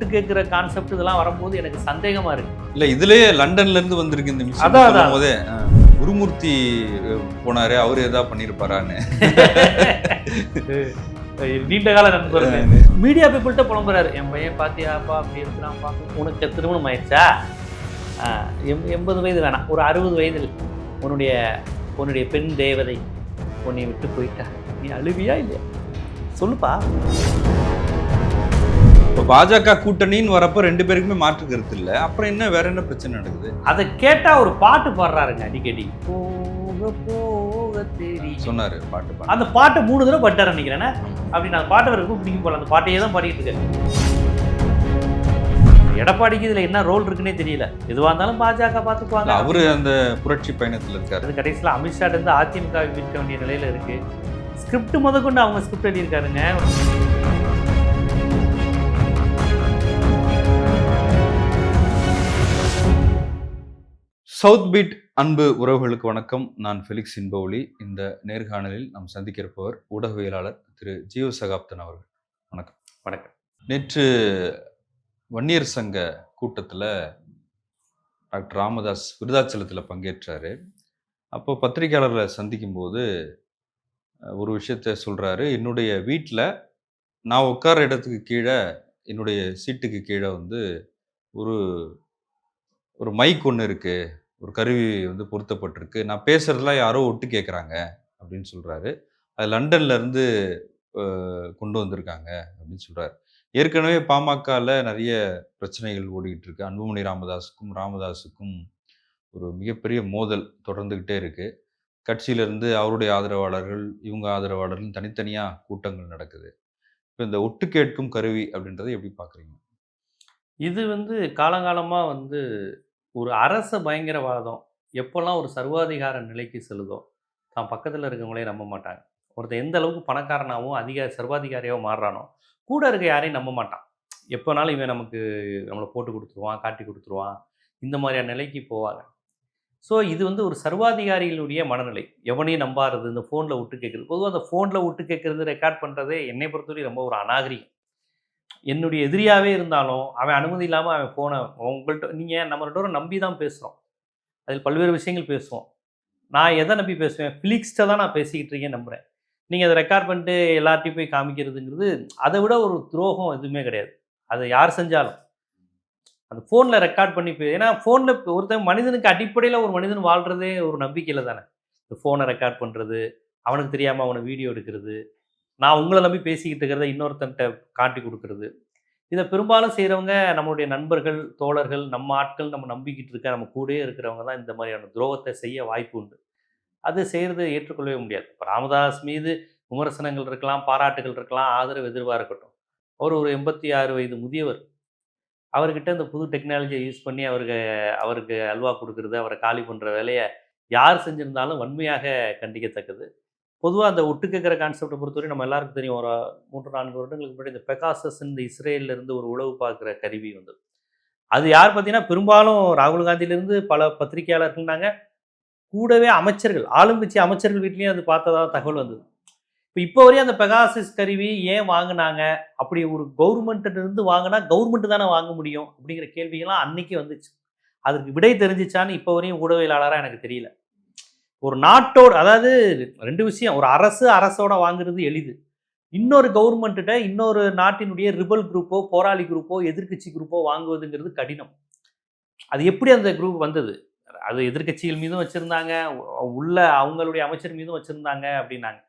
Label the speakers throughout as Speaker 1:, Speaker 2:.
Speaker 1: ஒட்டு கேட்குற கான்செப்ட் இதெல்லாம் வரும்போது எனக்கு சந்தேகமா இருக்கு.
Speaker 2: இல்ல இதுலயே லண்டன்ல இருந்து வந்திருக்கு இந்த
Speaker 1: அதான், அதான்.
Speaker 2: மிஷன் போதே குருமூர்த்தி போனாரு அவரு ஏதாவது பண்ணிருப்பாரான்னு.
Speaker 1: நீண்ட கால நண்பர். மீடியா பீப்புள்கிட்ட புலம்புறாரு. என் பையன் பாத்தியாப்பா அப்படி இருக்கிறான்ப்பா. உனக்கு திருமணம் ஆயிடுச்சா எம் எண்பது வயது வேணாம். ஒரு அறுபது வயதில் உன்னுடைய உன்னுடைய பெண் தேவதை உன்னை விட்டு போயிட்டா. நீ அழுவியா இல்லையா? சொல்லுப்பா.
Speaker 2: இப்ப பாஜக கூட்டணின்னு வரப்ப ரெண்டு பேருக்குமே மாற்று கருத்து இல்ல. அப்புறம் என்ன வேற என்ன பிரச்சனை நடக்குது?
Speaker 1: அதை கேட்டா ஒரு பாட்டு பாடுறாருங்க அடிக்கடி. போக போக தேடி
Speaker 2: சொன்னாரு பாட்டு
Speaker 1: அந்த பாட்டை மூணு தடவை பாட்டார் நினைக்கிறேன். அப்படி நான் பாட்டை வரைக்கும் பிடிக்கும் போல. அந்த பாட்டையே தான் பாடிட்டு இருக்கேன் எடப்பாடிக்கு இதுல என்ன ரோல் இருக்குன்னே தெரியல. எதுவா இருந்தாலும் பாஜக பார்த்துக்குவாங்க.
Speaker 2: அவரு அந்த புரட்சி பயணத்துல இருக்காரு.
Speaker 1: அது கடைசியில் அமித்ஷாட்ட இருந்து அதிமுக விற்க வேண்டிய நிலையில இருக்கு. ஸ்கிரிப்ட் முதற்கொண்டு அவங்க ஸ்கிரிப்ட் எழுதியிருக்காருங்க.
Speaker 2: சவுத் பீட் அன்பு உறவுகளுக்கு வணக்கம். நான் ஃபெலிக்ஸ் இன்பவுலி. இந்த நேர்காணலில் நாம் சந்திக்க இருப்பவர் ஊடகவியலாளர் திரு ஜீவ சகாப்தன் அவர்கள். வணக்கம்.
Speaker 1: வணக்கம்.
Speaker 2: நேற்று வன்னியர் சங்க கூட்டத்தில் டாக்டர் ராமதாஸ் விருதாச்சலத்தில் பங்கேற்றாரு. அப்போ பத்திரிகையாளர்களை சந்திக்கும்போது ஒரு விஷயத்த சொல்கிறாரு என்னுடைய வீட்டில் நான் உட்கார இடத்துக்கு கீழே என்னுடைய சீட்டுக்கு கீழே வந்து ஒரு ஒரு மைக் ஒன்று இருக்குது ஒரு கருவி வந்து பொருத்தப்பட்டிருக்கு. நான் பேசுறதெல்லாம் யாரோ ஒட்டு கேட்குறாங்க அப்படின்னு சொல்கிறாரு அது லண்டன்லேருந்து கொண்டு வந்திருக்காங்க அப்படின்னு சொல்கிறாரு ஏற்கனவே பாமகவில் நிறைய பிரச்சனைகள் ஓடிக்கிட்டு இருக்கு அன்புமணி ராமதாஸுக்கும் ராமதாஸுக்கும் ஒரு மிகப்பெரிய மோதல் தொடர்ந்துக்கிட்டே இருக்குது கட்சியிலேருந்து அவருடைய ஆதரவாளர்கள் இவங்க ஆதரவாளர்கள் தனித்தனியாக கூட்டங்கள் நடக்குது. இப்போ இந்த ஒட்டு கேட்கும் கருவி அப்படின்றத எப்படி பார்க்குறீங்க
Speaker 1: இது வந்து காலங்காலமாக வந்து ஒரு அரச பயங்கரவாதம் எப்போல்லாம் ஒரு சர்வாதிகார நிலைக்கு செல்லுதோ தான் பக்கத்தில் இருக்கவங்களே நம்ப மாட்டாங்க. ஒருத்தன் எந்த அளவுக்கு பணக்காரனாகவும் அதிக சர்வாதிகாரியாகவும் மாறுறானோ கூட இருக்க யாரையும் நம்ப மாட்டான். எப்போனாலும் இவன் நமக்கு நம்மளை போட்டு கொடுத்துருவான் காட்டி கொடுத்துருவான் இந்த மாதிரியான நிலைக்கு போவாங்க. ஸோ இது வந்து ஒரு சர்வாதிகாரிகளுடைய மனநிலை. எவனையும் நம்பாறது இந்த ஃபோனில் விட்டு கேட்குறது. பொதுவாக அந்த ஃபோனில் விட்டு கேட்குறது ரெக்கார்ட் பண்ணுறதே என்னை பொறுத்தவரை ரொம்ப ஒரு அநாகரிகம். என்னுடைய எதிரியாகவே இருந்தாலும் அவன் அனுமதி இல்லாமல் அவன் ஃபோனை உங்கள்கிட்ட நீங்கள் நம்ம ரெண்டு நம்பி தான் பேசுகிறோம் அதில் பல்வேறு விஷயங்கள் பேசுவோம். நான் எதை நம்பி பேசுவேன்? ஃபிலிக்ஸ்ட்டை தான் நான் பேசிக்கிட்டு இருக்கேன் நம்புகிறேன் நீங்கள் அதை ரெக்கார்ட் பண்ணிட்டு எல்லார்ட்டையும் போய் காமிக்கிறதுங்கிறது அதை விட ஒரு துரோகம் எதுவுமே கிடையாது. அதை யார் செஞ்சாலும். அந்த ஃபோனில் ரெக்கார்ட் பண்ணி போய் ஏன்னா ஃபோனில் ஒருத்தன் மனிதனுக்கு அடிப்படையில் ஒரு மனிதன் வாழ்கிறதே ஒரு நம்பிக்கையில் தானே. இந்த ஃபோனை ரெக்கார்ட் பண்ணுறது அவனுக்கு தெரியாமல் அவனை வீடியோ எடுக்கிறது நான் உங்களை நம்பி பேசிக்கிட்டு இருக்கிறத இன்னொருத்தன்ட்ட காட்டி கொடுக்கறது. இதை பெரும்பாலும் செய்கிறவங்க நம்மளுடைய நண்பர்கள் தோழர்கள் நம்ம ஆட்கள் நம்ம நம்பிக்கிட்டு இருக்க நம்ம கூடயே இருக்கிறவங்க தான் இந்த மாதிரியான துரோகத்தை செய்ய வாய்ப்பு உண்டு. அது செய்கிறது ஏற்றுக்கொள்ளவே முடியாது. இப்போ ராமதாஸ் மீது விமர்சனங்கள் இருக்கலாம் பாராட்டுகள் இருக்கலாம் ஆதரவு எதிர்வாக இருக்கட்டும். அவர் ஒரு எண்பத்தி ஆறு வயது முதியவர். அவர்கிட்ட இந்த புது டெக்னாலஜியை யூஸ் பண்ணி அவருக்கு அவருக்கு அல்வா கொடுக்குறது அவரை காலி பண்ணுற வேலையை யார் செஞ்சுருந்தாலும் வன்மையாக கண்டிக்கத்தக்கது. பொதுவாக அந்த ஒட்டு கேட்குற கான்செப்டை பொறுத்தவரை நம்ம எல்லாருக்கும் தெரியும். ஒரு மூன்று நான்கு வருடங்களுக்கு முன்னாடி இந்த பெகாசஸ் இந்த இஸ்ரேல்ல இருந்து ஒரு உளவு பார்க்குற கருவி வந்தது அது யார் பார்த்தீங்கன்னா பெரும்பாலும் ராகுல் காந்தியிலேருந்து பல பத்திரிகையாளர்கள்னாங்க. கூடவே அமைச்சர்கள் ஆளுங்கட்சி அமைச்சர்கள் வீட்லேயும் அது பார்த்ததா தகவல் வந்தது. இப்போ இப்போ வரையும் அந்த பெகாசிஸ் கருவி ஏன் வாங்கினாங்க? அப்படி ஒரு கவர்மெண்ட்டிலிருந்து வாங்கினா கவர்மெண்ட் தானே வாங்க முடியும்? அப்படிங்கிற கேள்விகள்லாம் அன்னைக்கு வந்துச்சு. அதுக்கு விடை தெரிஞ்சிச்சான்னு இப்போ வரையும் ஊடகவியலாளராக எனக்கு தெரியல. ஒரு நாட்டோட அதாவது ரெண்டு விஷயம் ஒரு அரசு அரசோட வாங்குறது எளிது. இன்னொரு கவர்மெண்ட்டிட்ட இன்னொரு நாட்டினுடைய ரிபல் குரூப்போ போராளி குரூப்போ எதிர்க்கட்சி குரூப்போ வாங்குவதுங்கிறது கடினம். அது எப்படி அந்த குரூப் வந்தது? அது எதிர்க்கட்சிகள் மீதும் வச்சுருந்தாங்க உள்ள அவங்களுடைய அமைச்சர் மீதும் வச்சுருந்தாங்க அப்படின்னாங்க.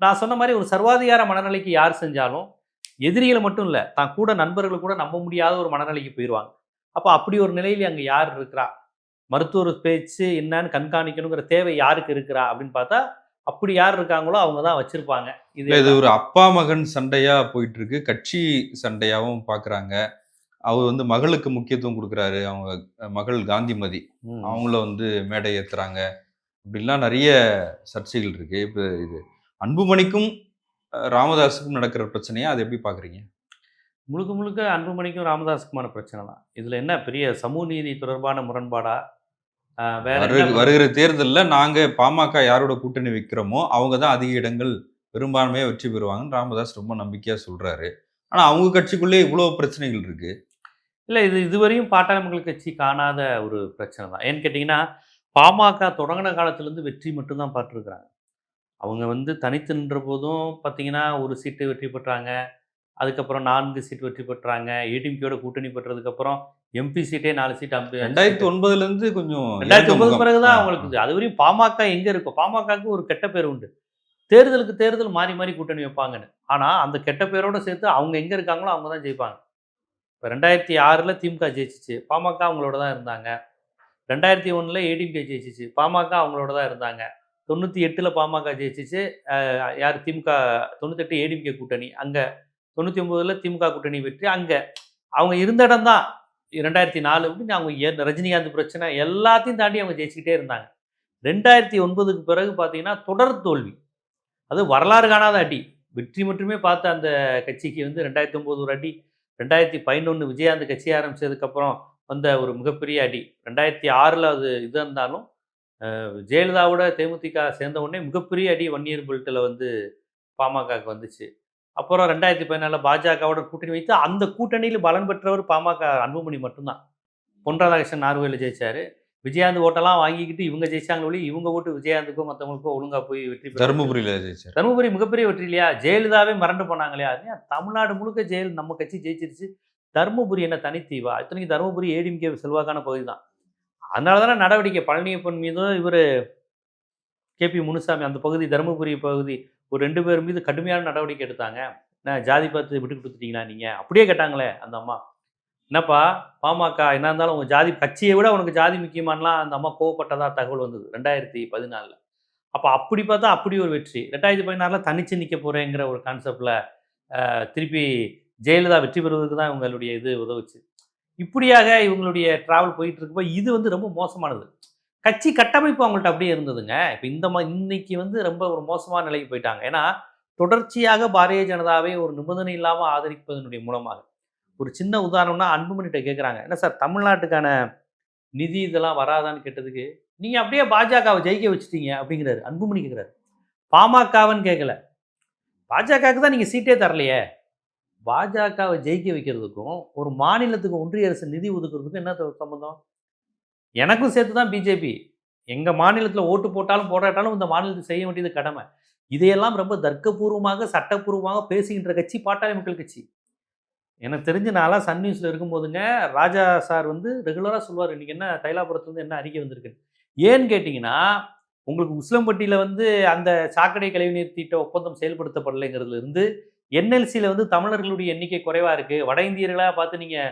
Speaker 1: நான் சொன்ன மாதிரி ஒரு சர்வாதிகார மனநிலைக்கு யார் செஞ்சாலும் எதிரிகளை மட்டும் இல்லை தான் கூட நண்பர்கள் கூட நம்ப முடியாத ஒரு மனநிலைக்கு போயிடுவாங்க அப்போ அப்படி ஒரு நிலையில் அங்கே யார் இருக்கிறா? மருத்துவர் பேச்சு என்னன்னு கண்காணிக்கணுங்கிற தேவை யாருக்கு இருக்கிறா அப்படின்னு பார்த்தா அப்படி யார் இருக்காங்களோ அவங்க தான் வச்சிருப்பாங்க.
Speaker 2: இல்ல இது ஒரு அப்பா மகன் சண்டையா போயிட்டு இருக்கு கட்சி சண்டையாவும் பாக்குறாங்க. அவர் வந்து மகளுக்கு முக்கியத்துவம் கொடுக்குறாரு. அவங்க மகள் காந்திமதி. அவங்கள வந்து மேடை ஏத்துறாங்க. இப்படிலாம் நிறைய சர்ச்சைகள் இருக்கு. இப்போ இது அன்புமணிக்கும் ராமதாஸுக்கும் நடக்கிற பிரச்சனையா? அதை எப்படி பாக்குறீங்க?
Speaker 1: முழுக்க முழுக்க அன்புமணிக்கும் ராமதாஸுக்குமான பிரச்சனை தான். இதில் என்ன பெரிய சமூக நீதி தொடர்பான முரண்பாடா?
Speaker 2: வருகிற தேர்தல்ல நாங்க பாமக யாரோட கூட்டணி வைக்கிறோமோ அவங்க தான் அதிக இடங்கள் பெரும்பான்மையா வெற்றி பெறுவாங்கன்னு ராமதாஸ் ரொம்ப நம்பிக்கையா சொல்றாரு. ஆனா அவங்க கட்சிக்குள்ளே இவ்வளவு பிரச்சனைகள் இருக்கு.
Speaker 1: இல்லை இது இதுவரையும் பாட்டாளி மக்கள் கட்சி காணாத ஒரு பிரச்சனை தான். ஏன்னு கேட்டிங்கன்னா பாமக தொடங்கின காலத்துலேருந்து வெற்றி மட்டும்தான் பார்த்துருக்குறாங்க. அவங்க வந்து தனித்து நின்ற போதும் பார்த்தீங்கன்னா ஒரு சீட்டு வெற்றி பெற்றாங்க. அதுக்கப்புறம் நான்கு சீட் வெற்றி பெற்றாங்க. ஏடிஎம்கேயோட கூட்டணி பெற்றதுக்கப்புறம் எம்பி சீட்டே நாலு சீட் அம்பி
Speaker 2: ரெண்டாயிரத்தி ஒன்பதுல இருந்து கொஞ்சம்
Speaker 1: ரெண்டாயிரத்தி ஒன்பது. பிறகுதான்
Speaker 2: ஆ,
Speaker 1: அவங்களுக்கு. அது வரையும் பாமக எங்க இருக்கும் பாமகவுக்கு ஒரு கெட்ட பேர் உண்டு. தேர்தலுக்கு தேர்தல் மாறி மாறி கூட்டணி வைப்பாங்கன்னு. ஆனா அந்த கெட்ட பேரோட சேர்த்து அவங்க எங்க இருக்காங்களோ அவங்க தான் ஜெயிப்பாங்க. இப்போ ரெண்டாயிரத்தி ஆறுல திமுக ஜெயிச்சிச்சு. பாமக அவங்களோட தான் இருந்தாங்க. ரெண்டாயிரத்தி ஒண்ணுல ஏடிஎம்கே ஜெயிச்சிச்சு. பாமக அவங்களோட தான் இருந்தாங்க. தொண்ணூற்றி எட்டில் பாமக ஜெயிச்சிச்சு. யார்? திமுக தொண்ணூத்தெட்டு ஏடிஎம்கே கூட்டணி. அங்கே தொண்ணூற்றி ஒம்போதில் திமுக கூட்டணி வெற்றி. அங்கே அவங்க இருந்த இடம் தான் ரெண்டாயிரத்தி நாலு அப்படின்னு அவங்க ரஜினிகாந்த் பிரச்சனை எல்லாத்தையும் தாண்டி அவங்க ஜெயிச்சுக்கிட்டே இருந்தாங்க. ரெண்டாயிரத்தி ஒன்பதுக்கு பிறகு பார்த்தீங்கன்னா தொடர் தோல்வி. அது வரலாறு காணாத அடி. வெற்றி மட்டுமே பார்த்த அந்த கட்சிக்கு வந்து ரெண்டாயிரத்தி ஒம்பது ஒரு அடி ரெண்டாயிரத்தி பதினொன்று விஜயகாந்த் கட்சி ஆரம்பிச்சதுக்கப்புறம் வந்த ஒரு மிகப்பெரிய அடி. ரெண்டாயிரத்தி ஆறில் அது இது இருந்தாலும் ஜெயலலிதாவோட தேமுதிக சேர்ந்த உடனே மிகப்பெரிய அடி ஒன் இயர் பெல்ட்டில் வந்து பாமகவுக்கு வந்துச்சு. அப்புறம் ரெண்டாயிரத்தி பதினாலில் பாஜகவோட கூட்டணி வைத்து அந்த கூட்டணியில் பலன் பெற்றவர் பாமக அன்புமணி மட்டும்தான். பொன் ராதாகிருஷ்ணன் நார்வேல ஜெயிச்சாரு. விஜயகாந்த் ஓட்டெல்லாம் வாங்கிக்கிட்டு இவங்க ஜெயிச்சாங்க ஒழி இவங்க ஓட்டு விஜயகாந்துக்கும் மற்றவங்களுக்கும் ஒழுங்கா போய் வெற்றி
Speaker 2: தருமபுரியில ஜெயிச்சார்.
Speaker 1: தருமபுரி மிகப்பெரிய வெற்றி இல்லையா? ஜெயலலிதாவே மறந்து போனாங்க இல்லையா அது தமிழ்நாடு முழுக்க ஜெயல் நம்ம கட்சி ஜெயிச்சிருச்சு. தருமபுரி என்ன தனித்தீவா இத்தனைக்கு தருமபுரி ஏடிஎம்கே செல்வாக்கான பகுதி தான். அதனால தானே நடவடிக்கை? பழனியப்பன் மீதும் இவர் கேபி முனுசாமி அந்த பகுதி தருமபுரி பகுதி ஒரு ரெண்டு பேர் மீது கடுமையான நடவடிக்கை எடுத்தாங்க. என்ன ஜாதி பார்த்து விட்டு கொடுத்துட்டீங்களா நீங்கள் அப்படியே கேட்டாங்களே அந்த அம்மா. என்னப்பா பாமக என்ன இருந்தாலும் உங்கள் ஜாதி கட்சியை விட உனக்கு ஜாதி முக்கியமானலாம் அந்த அம்மா கோவப்பட்டதாக தகவல் வந்தது ரெண்டாயிரத்தி பதினாலில். அப்போ அப்படி பார்த்தா அப்படி ஒரு வெற்றி. ரெண்டாயிரத்தி பதினாறில் தனிச்சு நிற்க போகிறேங்கிற ஒரு கான்செப்டில் திருப்பி ஜெயலலிதா வெற்றி பெறுவதற்கு தான் இவங்களுடைய இது உதவுச்சு. இப்படியாக இவங்களுடைய ட்ராவல் போயிட்டு இருக்கப்போ இது வந்து ரொம்ப மோசமானது. கட்சி கட்டமைப்பு அவங்கள்ட்ட அப்படியே இருந்ததுங்க. இப்போ இந்த மா இன்னைக்கு வந்து ரொம்ப ஒரு மோசமான நிலைக்கு போயிட்டாங்க. ஏன்னா தொடர்ச்சியாக பாரதிய ஜனதாவை ஒரு நிபந்தனை இல்லாமல் ஆதரிப்பதனுடைய மூலமாக. ஒரு சின்ன உதாரணம்னா அன்புமணிகிட்ட கேட்குறாங்க என்ன சார் தமிழ்நாட்டுக்கான நிதி இதெல்லாம் வராதான்னு கேட்டதுக்கு நீங்கள் அப்படியே பாஜகவை ஜெயிக்க வச்சுட்டீங்க அப்படிங்கிறாரு. அன்புமணி கேட்குறாரு பாமகவன்னு கேட்கல பாஜகவுக்கு தான் நீங்கள் சீட்டே தரலையே. பாஜகவை ஜெயிக்க வைக்கிறதுக்கும் ஒரு மாநிலத்துக்கு ஒன்றிய அரசு நிதி ஒதுக்குறதுக்கும் என்ன சம்மந்தம் எனக்கும் சேர்த்து தான் பிஜேபி எங்கள் மாநிலத்தில் ஓட்டு போட்டாலும் போடாட்டாலும் இந்த மாநிலத்தில் செய்ய வேண்டியது கடமை. இதையெல்லாம் ரொம்ப தர்க்கபூர்வமாக சட்டப்பூர்வமாக பேசுகின்ற கட்சி பாட்டாளி மக்கள் கட்சி. எனக்கு தெரிஞ்சு நான்லாம் சன் நியூஸில் இருக்கும்போதுங்க ராஜா சார் வந்து ரெகுலராக சொல்லுவார் இன்றைக்கி என்ன தைலாபுரத்துலேருந்து என்ன அறிக்கை வந்திருக்கு? ஏன்னு கேட்டிங்கன்னா உங்களுக்கு உசிலம்பட்டியில் வந்து அந்த சாக்கடை கழிவுநீர் திட்ட ஒப்பந்தம் செயல்படுத்தப்படலைங்கிறதுலேருந்து என்எல்சியில் வந்து தமிழர்களுடைய எண்ணிக்கை குறைவாக இருக்குது வட இந்தியர்களாக பார்த்து நீங்கள்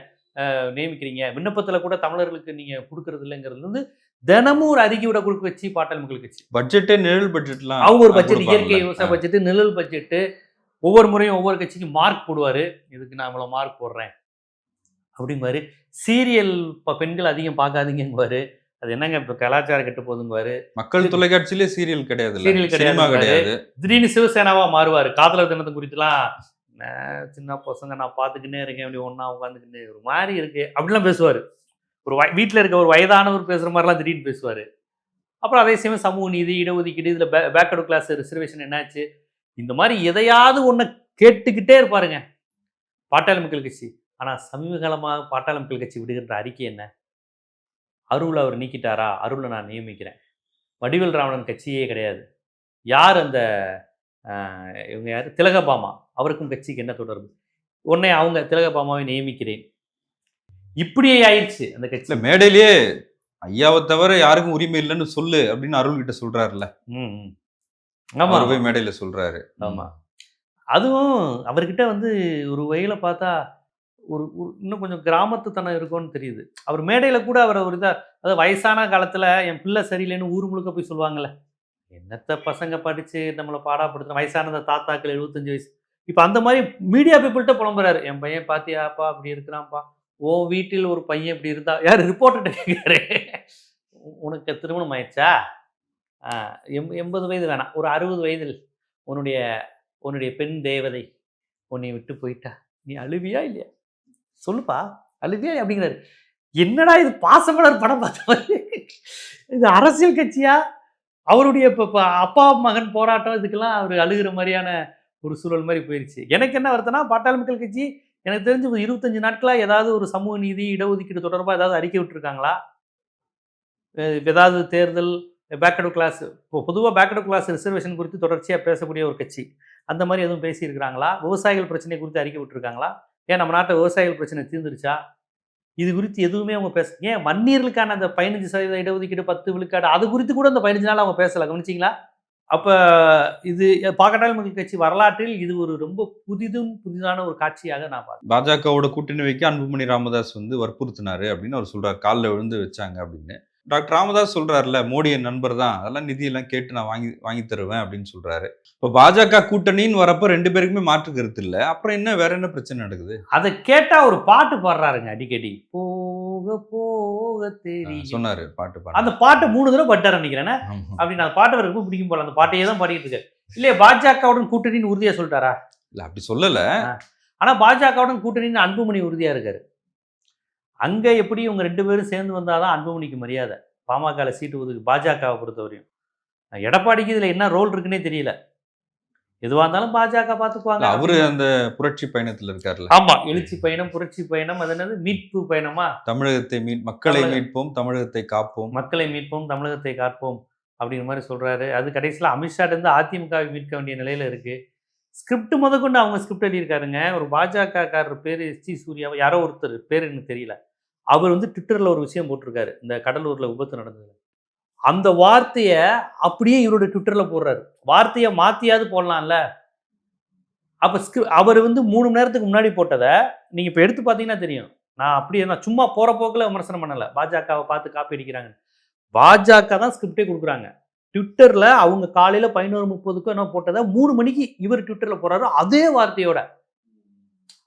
Speaker 1: நியமிக்கிறீங்க. விண்ணப்பத்தில் கூட தமிழர்களுக்கு நீங்கள் கொடுக்கறது இல்லைங்கிறது வந்து தினமும் ஒரு அறிக்கை விட கொடுக்க வச்சு பாட்டாளி மக்கள் கட்சி.
Speaker 2: பட்ஜெட்டே நிழல் பட்ஜெட்லாம்
Speaker 1: அவங்க ஒரு பட்ஜெட். இயற்கை விவசாய பட்ஜெட் நிழல் பட்ஜெட்டு. ஒவ்வொரு முறையும் ஒவ்வொரு கட்சிக்கும் மார்க் போடுவார். இதுக்கு நான் இவ்வளோ மார்க் போடுறேன். அப்படிங்குவாரு சீரியல் இப்போ பெண்கள் அதிகம் பார்க்காதீங்கங்குவாரு அது என்னங்க இப்போ கலாச்சாரம் கெட்டு போகுதுங்குவாரு
Speaker 2: மக்கள் தொலைக்காட்சியிலே சீரியல் கிடையாது.
Speaker 1: பாரு.
Speaker 2: கிடையாது.
Speaker 1: திடீர்னு சிவசேனாவா மாறுவார். காதலர் தினத்தை குறித்துலாம் "நான் சின்ன பசங்க நான் பார்த்துக்கின்னே இருக்கேன். அப்படி ஒன்றா உட்காந்துக்கின்னே ஒரு மாதிரி இருக்கு. அப்படிலாம் பேசுவார். ஒரு வய வீட்டில் இருக்க ஒரு வயதானவர் பேசுகிற மாதிரிலாம் திடீர்னு பேசுவார். அப்புறம் அதே சமயம் சமூக நீதி இடஒதுக்கீடு இதில் பே பேக்கடு கிளாஸ் ரிசர்வேஷன் என்னாச்சு? இந்த மாதிரி எதையாவது ஒன்று கேட்டுக்கிட்டே இருப்பாருங்க. பாட்டாளி மக்கள் கட்சி. ஆனால் சமீபகாலமாக பாட்டாளி மக்கள் கட்சி விடுகின்ற அறிக்கை என்ன? அருள் அவர் நீக்கிட்டாரா? அருளை நான் நியமிக்கிறேன். வடிவேல் ராவணன் கட்சியே கிடையாது. யார் அந்த இவங்க யார்? திலகபாமா. அவருக்கும் கட்சிக்கு என்ன தொடர்பு? உடனே அவங்க திலகபாமாவை நியமிக்கிறேன். இப்படியே ஆயிடுச்சு அந்த
Speaker 2: இல்ல
Speaker 1: கட்சி
Speaker 2: மேடையிலேயே ஐயாவை தவிர யாருக்கும் உரிமை இல்லைன்னு சொல்லு அப்படின்னு அருள் கிட்ட சொல்றாருல்ல.
Speaker 1: ஆமா
Speaker 2: போய் மேடையில சொல்றாரு.
Speaker 1: ஆமா. அதுவும் அவர்கிட்ட வந்து ஒரு வகையில் பார்த்தா ஒரு இன்னும் கொஞ்சம் கிராமத்துத்தனம் இருக்கும்னு தெரியுது. அவர் மேடையில் கூட அவர் ஒரு இதாக அதாவது வயசான காலத்தில் என் பிள்ளை சரியில்லைன்னு ஊர் முழுக்க போய் சொல்லுவாங்கல்ல. என்னத்த பசங்க படித்து நம்மளை பாடாப்படுத்துன வயசான தாத்தாக்கள் எழுபத்தஞ்சு வயசு இப்போ அந்த மாதிரி மீடியா பீப்புள்கிட்ட புலம்புறாரு. என் பையன் பாத்தியாப்பா அப்படி இருக்கிறான்ப்பா. ஓ வீட்டில் ஒரு பையன் இப்படி இருந்தா யார் ரிப்போர்ட்டர் கேட்குறாரு உனக்கு திருமணம் ஆயிடுச்சா? ஆ, எம் எண்பது வயது வேணாம். ஒரு அறுபது வயதில் உன்னுடைய உன்னுடைய பெண் தேவதை உன்னை விட்டு போயிட்டா. நீ அழுவியா இல்லையா? சொல்லுப்பா அழுவியா அப்படிங்கிறாரு. என்னடா இது பாசமலர் படம் பார்த்த மாதிரி? இது அரசியல் கட்சியா? அவருடைய இப்போ இப்போ அப்பா மகன் போராட்டம் இதுக்கெல்லாம் அவர் அழுகிற மாதிரியான ஒரு சூழல் மாதிரி போயிடுச்சு எனக்கு என்ன வருதுன்னா பாட்டாளி மக்கள் கட்சி எனக்கு தெரிஞ்சு ஒரு இருபத்தஞ்சு நாட்களாக ஏதாவது ஒரு சமூக நீதி இடஒதுக்கீடு தொடர்பாக ஏதாவது அறிக்கை விட்டுருக்காங்களா? ஏதாவது தேர்தல் பேக்கடு கிளாஸ் இப்போ பொதுவாக பேக்கடு கிளாஸ் ரிசர்வேஷன் குறித்து தொடர்ச்சியாக பேசக்கூடிய ஒரு கட்சி. அந்த மாதிரி எதுவும் பேசியிருக்கிறாங்களா? விவசாயிகள் பிரச்சனை குறித்து அறிக்கை விட்டுருக்காங்களா? ஏன் நம்ம நாட்டை விவசாயிகள் பிரச்சனை தீர்ந்துருச்சா? இது குறித்து எதுவுமே அவங்க பேச ஏன் மண்ணீர்களுக்கான அந்த பதினஞ்சு சதவீத இடஒதுக்கீடு பத்து விழுக்காடு அது குறித்து கூட அந்த பதினஞ்சு நாள் அவங்க பேசலை கவனிச்சிங்களா? அப்போ இது பாக்கட்டாளி மக்கள் கட்சி வரலாற்றில் இது ஒரு ரொம்ப புதிதும் புதிதான ஒரு காட்சியாக நான் பார்க்கிறேன்.
Speaker 2: பாஜகவோட கூட்டணி வைக்க அன்புமணி ராமதாஸ் வந்து வற்புறுத்தினாரு அப்படின்னு அவர் சொல்றாரு. காலில் விழுந்து வச்சாங்க அப்படின்னு. டாக்டர் ராமதாஸ் சொல்றாருல மோடி என் நண்பர் தான். அதெல்லாம் நிதியெல்லாம் கேட்டு நான் வாங்கி வாங்கி தருவேன் அப்படின்னு சொல்றாரு. இப்போ பாஜக கூட்டணின்னு வரப்ப ரெண்டு பேருக்குமே மாற்று கருத்து இல்லை. அப்புறம் என்ன வேற என்ன பிரச்சனை நடக்குது?
Speaker 1: அதை கேட்டா ஒரு பாட்டு பாடுறாருங்க அடிக்கடி. போக போக தெரியும்.
Speaker 2: சொன்னாரு பாட்டு
Speaker 1: அந்த
Speaker 2: பாட்டு
Speaker 1: மூணு தடவை பட்டார் நினைக்கிறேன். அப்படி நான் பாட்டு அவருக்கு பிடிக்கும் போல அந்த பாட்டையே தான் பாடிட்டு இருக்காரு இல்லையா பாஜகவுடன் கூட்டணின்னு உறுதியா சொல்லிட்டாரா?
Speaker 2: இல்ல அப்படி சொல்லல.
Speaker 1: ஆனா பாஜகவுடன் கூட்டணின்னு அன்புமணி உறுதியா இருக்காரு. அங்க எப்படி இவங்க ரெண்டு பேரும் சேர்ந்து வந்தாதான் அன்புமணிக்கு மரியாதை? பாமக சீட்டு ஒதுக்கு பாஜகவை பொறுத்தவரையும். எடப்பாடிக்கு இதுல என்ன ரோல் இருக்குன்னே தெரியல. எதுவா இருந்தாலும் பாஜக
Speaker 2: இல்ல,
Speaker 1: பாத்துக்குவாங்க
Speaker 2: அவரு அந்த புரட்சி பயணத்துல இருக்காருல்ல.
Speaker 1: ஆமா எழுச்சி பயணம் புரட்சி பயணம் அது என்னது? மீட்பு பயணமா?
Speaker 2: தமிழகத்தை மீட் மக்களை மீட்போம் தமிழகத்தை காப்போம்.
Speaker 1: மக்களை மீட்போம் தமிழகத்தை காப்போம் அப்படிங்கிற மாதிரி சொல்றாரு. அது கடைசியில் இருந்து அதிமுகவை மீட்க வேண்டிய நிலையில இருக்கு. ஸ்கிரிப்ட் முதற்கொண்டு அவங்க ஸ்கிரிப்ட் எழுதியிருக்காருங்க. ஒரு பாஜக காரர் பேர் எஸ் டி சூர்யா யாரோ ஒருத்தர் பேர் எனக்கு தெரியல. அவர் வந்து ட்விட்டர்ல ஒரு விஷயம் போட்டிருக்காரு. இந்த கடலூர்ல விபத்து நடந்தது அந்த வார்த்தையை அப்படியே இவரோட ட்விட்டரில் போடுறாரு. வார்த்தையை மாற்றியாவது போடலாம்ல. அப்போ ஸ்கிரி அவர் வந்து மூணு மணி நேரத்துக்கு முன்னாடி போட்டதை நீங்கள் இப்போ எடுத்து பார்த்தீங்கன்னா தெரியும். நான் அப்படியே நான் சும்மா போகிற போக்கில் விமர்சனம் பண்ணலை. பாஜகவை பார்த்து காப்பி அடிக்கிறாங்க பாஜக தான் ஸ்கிரிப்டே கொடுக்குறாங்க. ட்விட்டரில் அவங்க காலையில் பதினோரு முப்பதுக்கும் என்ன போட்டதை மூணு மணிக்கு இவர் ட்விட்டரில் போறாரு அதே வார்த்தையோட.